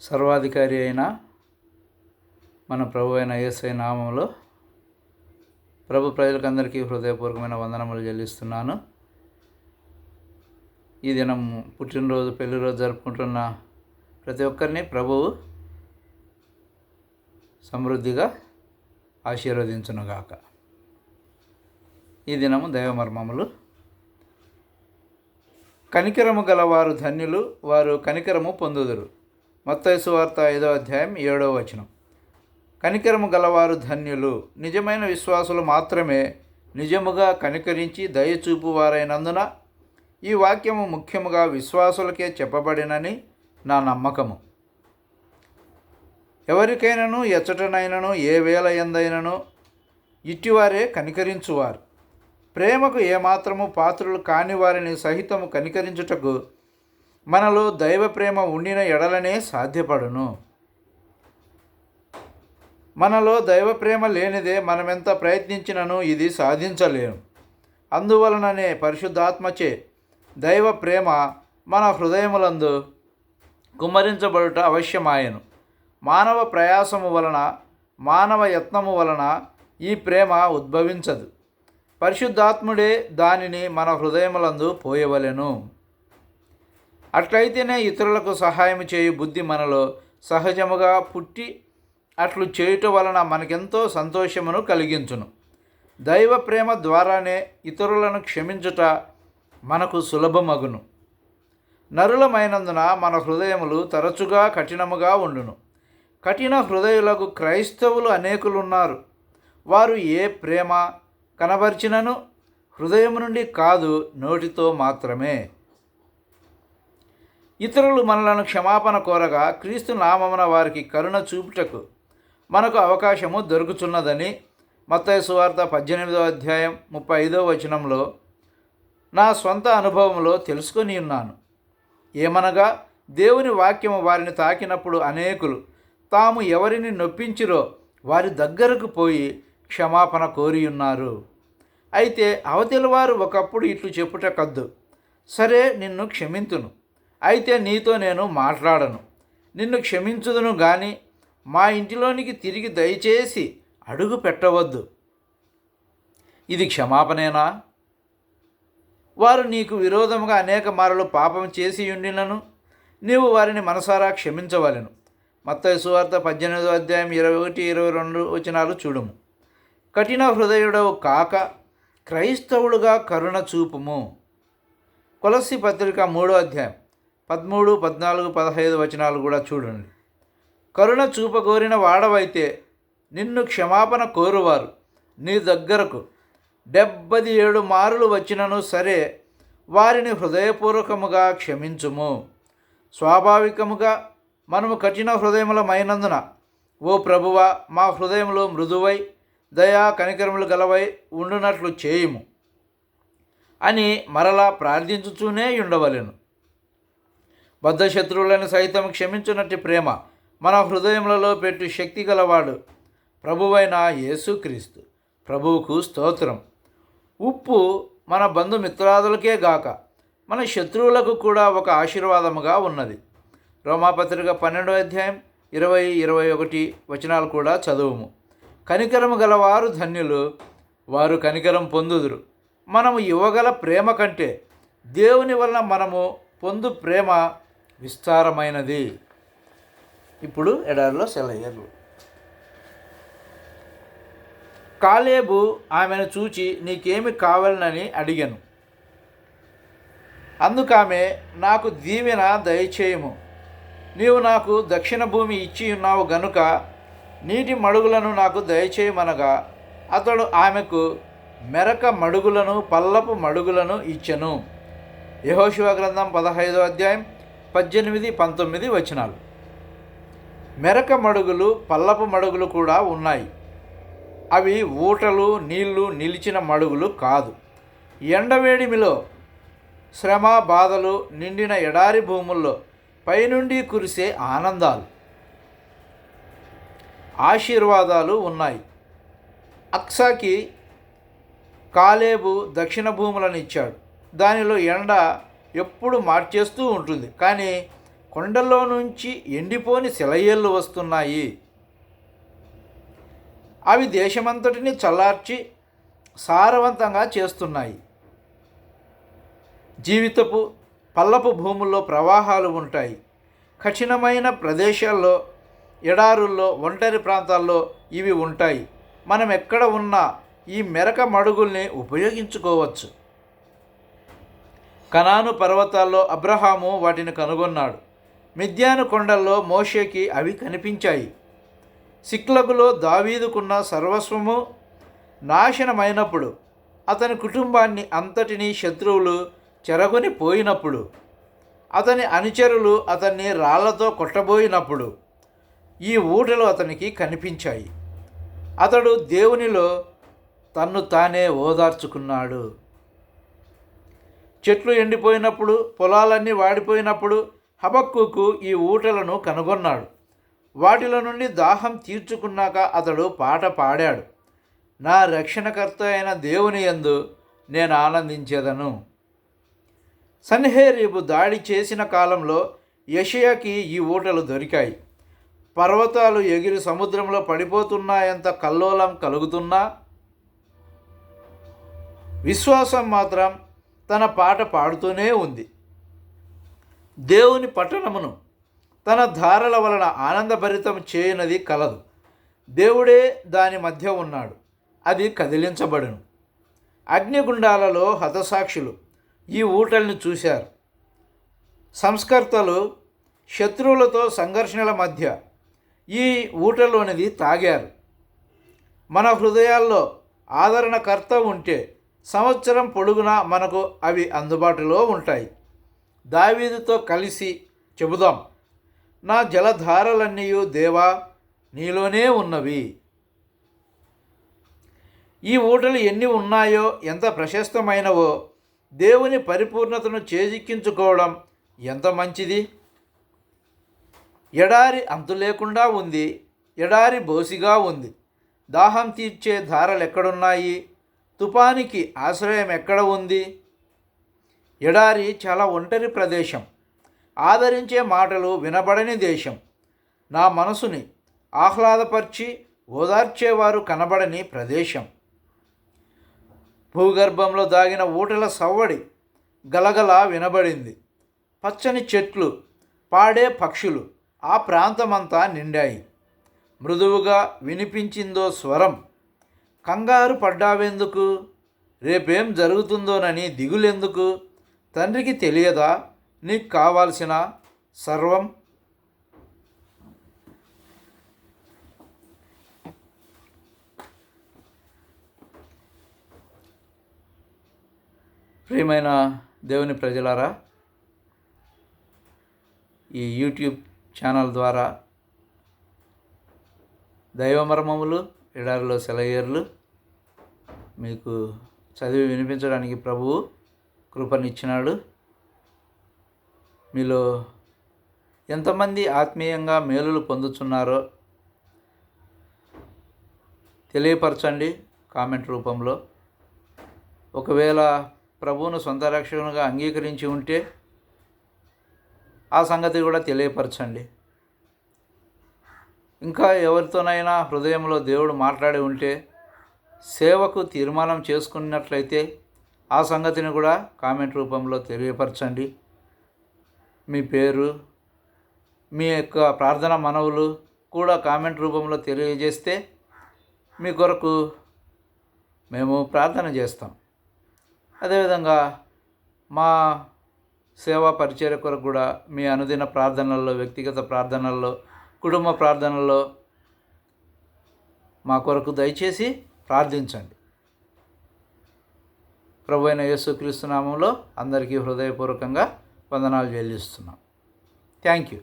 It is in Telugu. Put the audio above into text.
సర్వాధికారి అయిన మన ప్రభు అయిన ఏసై నామంలో ప్రభు ప్రజలకందరికీ హృదయపూర్వకమైన వందనములు చెల్లిస్తున్నాను. ఈ దినం పుట్టినరోజు పెళ్ళిరోజు జరుపుకుంటున్న ప్రతి ఒక్కరిని ప్రభువు సమృద్ధిగా ఆశీర్వదించునుగాక. ఈ దినము దైవమర్మములు. కనికరము గలవారు ధన్యులు వారు కనికరము పొందుదురు. మత్తైసు వార్త ఐదో అధ్యాయం ఏడో వచనం. కనికరము గలవారు ధన్యులు. నిజమైన విశ్వాసులు మాత్రమే నిజముగా కనికరించి దయచూపు వారైనందున ఈ వాక్యము ముఖ్యముగా విశ్వాసులకే చెప్పబడినని నా నమ్మకము. ఎవరికైనాను ఎచ్చటనైనను ఏ వేళ ఎందైనను ఇట్టివారే కనికరించువారు. ప్రేమకు ఏమాత్రము పాత్రులు కాని వారిని సహితము కనికరించుటకు మనలో దైవ ప్రేమ ఉండిన ఎడలనే సాధ్యపడును. మనలో దైవ ప్రేమ లేనిదే మనమెంత ప్రయత్నించినను ఇది సాధించలేము అందువలననే పరిశుద్ధాత్మచే దైవ ప్రేమ మన హృదయములందు కుమ్మరించబడుట అవశ్యమాయను. మానవ ప్రయాసము వలన మానవ యత్నము వలన ఈ ప్రేమ ఉద్భవించదు. పరిశుద్ధాత్ముడే దానిని మన హృదయములందు పోయవలెను. అట్లయితేనే ఇతరులకు సహాయం చేయు బుద్ధి మనలో సహజముగా పుట్టి అట్లు చేయుట వలన మనకెంతో సంతోషమును కలిగించును. దైవ ప్రేమ ద్వారానే ఇతరులను క్షమించుట మనకు సులభమగును. నరులమైనందున మన హృదయములు తరచుగా కఠినముగా ఉండును. కఠిన హృదయులకు క్రైస్తవులు అనేకులున్నారు. వారు ఏ ప్రేమ కనబర్చినను హృదయం నుండి కాదు నోటితో మాత్రమే. ఇతరులు మనలను క్షమాపణ కోరగా క్రీస్తు నామమున వారికి కరుణ చూపుటకు మనకు అవకాశము దొరుకుతున్నదని మత్తయి సువార్త పద్దెనిమిదో అధ్యాయం ముప్పై ఐదో వచనంలో నా సొంత అనుభవంలో తెలుసుకొని ఉన్నాను. ఏమనగా దేవుని వాక్యము వారిని తాకినప్పుడు అనేకులు తాము ఎవరిని నొప్పించిరో వారి దగ్గరకు పోయి క్షమాపణ కోరియున్నారు అయితే అవతలి వారు ఒకప్పుడు ఇట్లు చెప్పుట కద్దు సరే నిన్ను క్షమింతును. అయితే నీతో నేను మాట్లాడను. నిన్ను క్షమించుదును గాని మా ఇంటిలోనికి తిరిగి దయచేసి అడుగు పెట్టవద్దు. ఇది క్షమాపణేనా? వారు నీకు విరోధముగా అనేక మారలు పాపం చేసి ఉండినను. నీవు వారిని మనసారా క్షమించవలెను. మత్త సువార్త పద్దెనిమిదో అధ్యాయం ఇరవై ఒకటి ఇరవై రెండు వచనాలు చూడుము. కఠిన హృదయుడవు కాక క్రైస్తవుడుగా కరుణ చూపుము. కొలసి పత్రిక మూడో అధ్యాయం. పదమూడు పద్నాలుగు పదహైదు వచనాలు కూడా చూడండి. కరుణ చూపగోరిన వాడవైతే నిన్ను క్షమాపణ కోరువారు నీ దగ్గరకు. డెబ్బది ఏడు మారులు వచ్చినను సరే వారిని హృదయపూర్వకముగా క్షమించుము. స్వాభావికముగా మనము కఠిన హృదయములమైనందున ఓ ప్రభువ మా హృదయంలో మృదువై దయా కనికరములు గలవై ఉండునట్లు చేయుము. అని మరలా ప్రార్థించుతూనే ఉండవలెను. బద్ధశత్రువులను సైతం క్షమించున్నట్టు ప్రేమ మన హృదయములలో పెట్టు శక్తి గలవాడు ప్రభువైన యేసుక్రీస్తు. ప్రభువుకు స్తోత్రం. ఉప్పు మన బంధుమిత్రాదులకే గాక మన శత్రువులకు కూడా ఒక ఆశీర్వాదముగా ఉన్నది. రోమాపత్రిక పన్నెండో అధ్యాయం ఇరవై ఇరవై ఒకటి వచనాలు కూడా చదువుము. కనికరము గలవారు ధన్యులు వారు కనికరం పొందుదురు. మనము ఇవ్వగల ప్రేమ కంటే దేవుని వలన మనము పొందు ప్రేమ విస్తారమైనది. ఇప్పుడు ఎడారిలో సెలయ్యరు కాలేబు ఆమెను చూచి నీకేమి కావాలనని అడిగాను. అందుకామె నాకు దీవెన దయచేయము. నీవు నాకు దక్షిణ భూమి ఇచ్చి ఉన్నావు గనుక నీటి మడుగులను నాకు దయచేయమనగా అతడు ఆమెకు మెరక మడుగులను పల్లపు మడుగులను ఇచ్చెను. యహోశివ గ్రంథం పదహైదో అధ్యాయం పద్దెనిమిది పంతొమ్మిది వచనాలు. మెరక మడుగులు పల్లపు మడుగులు కూడా ఉన్నాయి. అవి ఊటలు నీళ్ళు నిలిచిన మడుగులు కాదు. ఎండవేడిమిలో శ్రమ బాధలు నిండిన ఎడారి భూముల్లో పైనుండి కురిసే ఆనందాలు. ఆశీర్వాదాలు ఉన్నాయి. అక్సాకి కాలేబు దక్షిణ భూములను ఇచ్చాడు. దానిలో ఎండ ఎప్పుడు మార్చేస్తూ ఉంటుంది. కానీ కొండల్లో నుంచి ఎండిపోని శిలయేళ్ళు వస్తున్నాయి. అవి దేశమంతటిని చల్లార్చి సారవంతంగా చేస్తున్నాయి. జీవితపు పల్లపు భూముల్లో ప్రవాహాలు ఉంటాయి. కఠినమైన ప్రదేశాల్లో ఎడారుల్లో ఒంటరి ప్రాంతాల్లో ఇవి ఉంటాయి. మనం ఎక్కడ ఉన్నా ఈ మెరక మడుగుల్ని ఉపయోగించుకోవచ్చు. కనాను పర్వతాల్లో అబ్రహాము వాటిని కనుగొన్నాడు. మిద్యాను కొండల్లో మోషేకి అవి కనిపించాయి. సిక్లగులో దావీదుకున్న సర్వస్వము నాశనమైనప్పుడు అతని కుటుంబాన్ని అంతటినీ శత్రువులు చెరగొని పోయినప్పుడు అతని అనుచరులు అతన్ని రాళ్ళతో కొట్టబోయినప్పుడు ఈ ఊటలు అతనికి కనిపించాయి. అతడు దేవునిలో తన్ను తానే ఓదార్చుకున్నాడు. చెట్లు ఎండిపోయినప్పుడు పొలాలన్నీ వాడిపోయినప్పుడు హబక్కుకు ఈ ఊటలను కనుగొన్నాడు. వాటిలో నుండి దాహం తీర్చుకున్నాక అతడు పాట పాడాడు. నా రక్షణకర్త అయిన దేవుని యందు నేను ఆనందించేదను. సన్హేరీబు దాడి చేసిన కాలంలో యషయాకి ఈ ఊటలు దొరికాయి. పర్వతాలు ఎగిరి సముద్రంలో పడిపోతున్నాయంత కల్లోలం కలుగుతున్నా? విశ్వాసం మాత్రం తన పాట పాడుతూనే ఉంది. దేవుని పట్టణమును తన ధారల వలన ఆనందభరితం చేయనది కలదు. దేవుడే దాని మధ్య ఉన్నాడు. అది కదిలించబడును. అగ్నిగుండాలలో హతసాక్షులు ఈ ఊటల్ని చూశారు. సంస్కర్తలు శత్రువులతో సంఘర్షణల మధ్య ఈ ఊటలోనిది తాగారు. మన హృదయాల్లో ఆదరణకర్త ఉంటే సంవత్సరం పొడుగునా మనకు అవి అందుబాటులో ఉంటాయి. దావీదుతో కలిసి చెబుదాం. నా జలధారలన్నీ దేవా నీలోనే ఉన్నవి. ఈ ఊటలు ఎన్ని ఉన్నాయో ఎంత ప్రశస్తమైనవో దేవుని పరిపూర్ణతను చేజిక్కించుకోవడం ఎంత మంచిది? ఎడారి అంతు లేకుండా ఉంది ఎడారి బోసిగా ఉంది. దాహం తీర్చే ధారలు ఎక్కడున్నాయి తుపానికి ఆశ్రయం ఎక్కడ ఉంది? ఎడారి చాలా ఒంటరి ప్రదేశం. ఆదరించే మాటలు వినబడని దేశం. నా మనసుని ఆహ్లాదపరిచి ఓదార్చేవారు కనబడని ప్రదేశం. భూగర్భంలో దాగిన ఊటల సవ్వడి గలగల వినబడింది. పచ్చని చెట్లు పాడే పక్షులు ఆ ప్రాంతమంతా నిండాయి. మృదువుగా వినిపించిందో స్వరం కంగారు పడ్డావెందుకు? రేపేం జరుగుతుందోనని దిగులెందుకు? తండ్రికి తెలియదా? నీకు కావాల్సిన సర్వం? ప్రియమైన దేవుని ప్రజలారా ఈ యూట్యూబ్ ఛానల్ ద్వారా దైవమర్మములు ఎడారిలో సెలయేర్లు. మీకు చదివి వినిపించడానికి ప్రభువు కృపనిచ్చినాడు. మీలో ఎంతమంది ఆత్మీయంగా మేలులు పొందుతున్నారో తెలియపరచండి కామెంట్ రూపంలో. ఒకవేళ ప్రభువును సొంత రక్షణగా అంగీకరించి ఉంటే ఆ సంగతి కూడా తెలియపరచండి. ఇంకా ఎవరితోనైనా హృదయంలో దేవుడు మాట్లాడి ఉంటే సేవకు తీర్మానం చేసుకున్నట్లయితే ఆ సంగతిని కూడా కామెంట్ రూపంలో తెలియపరచండి. మీ పేరు మీ యొక్క ప్రార్థన మనవులు కూడా కామెంట్ రూపంలో తెలియజేస్తే మీ కొరకు మేము ప్రార్థన చేస్తాం. అదేవిధంగా మా సేవా పరిచయ కొరకు కూడా మీ అనుదిన ప్రార్థనల్లో వ్యక్తిగత ప్రార్థనల్లో కుటుంబ ప్రార్థనలో మా కొరకు దయచేసి ప్రార్థించండి. ప్రభు అయిన యేసుక్రీస్తు నామంలో అందరికీ హృదయపూర్వకంగా వందనాలు చెల్లిస్తున్నాం. Thank you.